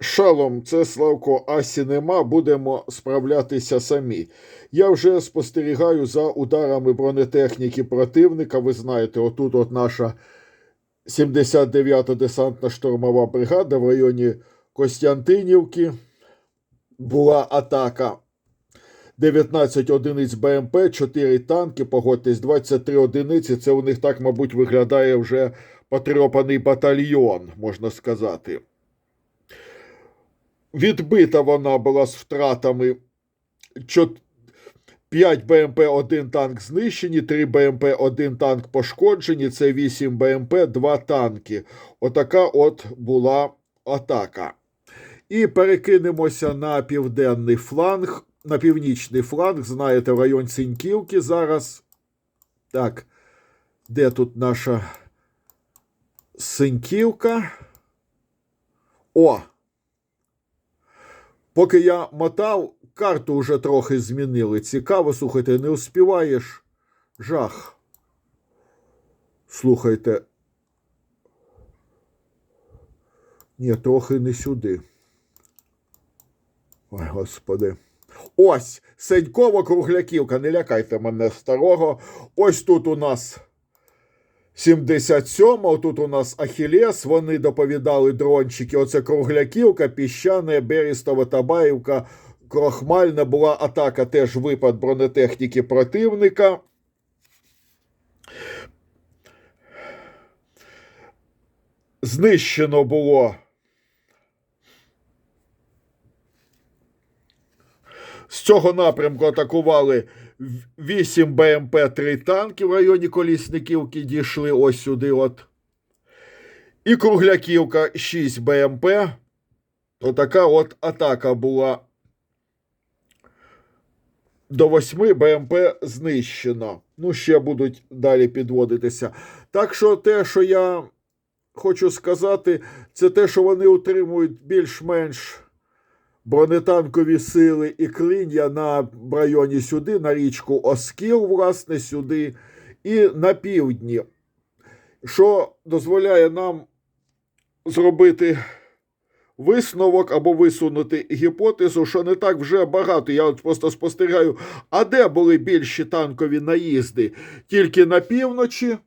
Шалом, це Славко Асі нема, будемо справлятися самі. Я вже спостерігаю за ударами бронетехніки противника. Ви знаєте, отут от наша 79-та десантна штурмова бригада в районі Костянтинівки. Була атака. 19 одиниць БМП, 4 танки, погодьтесь, 23 одиниці. Це у них так, мабуть, виглядає вже потрьопаний батальйон, можна сказати. Відбита вона була з втратами 5 БМП, 1 танк знищені, 3 БМП, 1 танк пошкоджені, це 8 БМП, 2 танки. Отака от була атака. І перекинемося на південний фланг, на північний фланг, знаєте, район Синьківки зараз. Так, де тут наша Синьківка? О! Поки я мотав, карту вже трохи змінили. Цікаво, слухайте, не успіваєш. Жах. Слухайте. Ні, трохи не сюди. Ой, господи. Ось Сенькова кругляківка. Не лякайте мене старого. Ось тут у нас 77 тут у нас Ахілес, вони доповідали дрончики. Оце Кругляківка, Піщане, Берістова, Табаївка, Крохмальна була атака, теж випад бронетехніки противника. Знищено було. З цього напрямку атакували 8 БМП, 3 танки в районі Колісниківки дійшли ось сюди. от. І Кругляківка 6 БМП. Отака от атака була. До 8 БМП знищено. Ну, ще будуть далі підводитися. Так що те, що я хочу сказати, це те, що вони утримують більш-менш бронетанкові сили і клин'я на районі сюди, на річку Оскіл, власне, сюди, і на півдні, що дозволяє нам зробити висновок або висунути гіпотезу, що не так вже багато. Я от просто спостерігаю, а де були більші танкові наїзди? Тільки на півночі.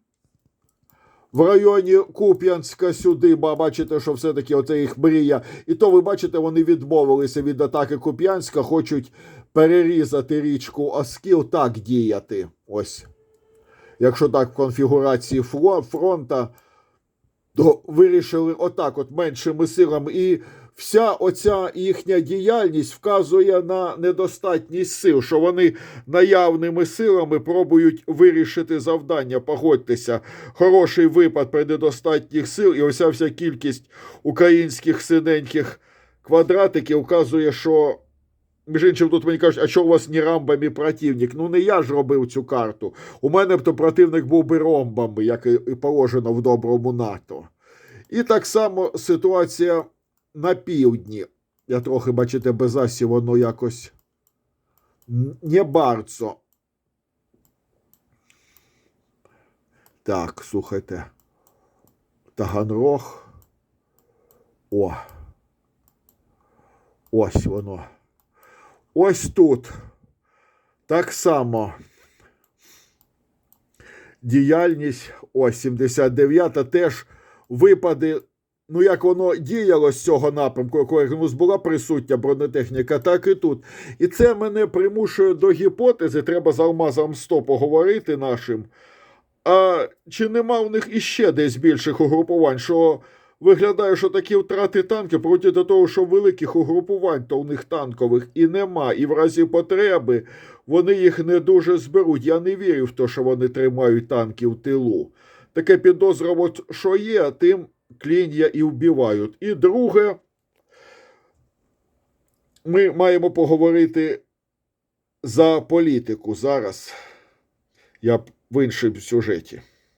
В районі Куп'янська сюди, бо бачите, що все-таки оце їх мрія. І то ви бачите, вони відмовилися від атаки Куп'янська, хочуть перерізати річку Оскіл, так діяти. Ось. Якщо так в конфігурації фронта, то вирішили отак, от меншими силами. І вся оця їхня діяльність вказує на недостатність сил, що вони наявними силами пробують вирішити завдання. Погодьтеся, хороший випад при недостатніх сил, і ося вся кількість українських синеньких квадратиків вказує, що. Між іншим, тут мені кажуть, а що у вас не рамбами противник? Ну, не я ж робив цю карту. У мене б то противник був би ромбами, як і положено в доброму НАТО. І так само ситуація на півдні. Я трохи, бачите, без асі воно якось не барцо. Так, слухайте. Таганрог. О. Ось воно. Ось тут. Так само. Діяльність, ось 79-та теж випади ну як воно діяло з цього напрямку, якої ну, була присутня бронетехніка, так і тут. І це мене примушує до гіпотези, треба з Алмазом 100 поговорити нашим. А чи нема в них іще десь більших угрупувань? що Виглядає, що такі втрати танків проти того, що великих угрупувань то у них танкових і нема. І в разі потреби вони їх не дуже зберуть. Я не вірю в те, що вони тримають танки в тилу. Таке підозра, от що є, тим клін'я і вбивають. І друге, ми маємо поговорити за політику зараз. Я в іншому сюжеті.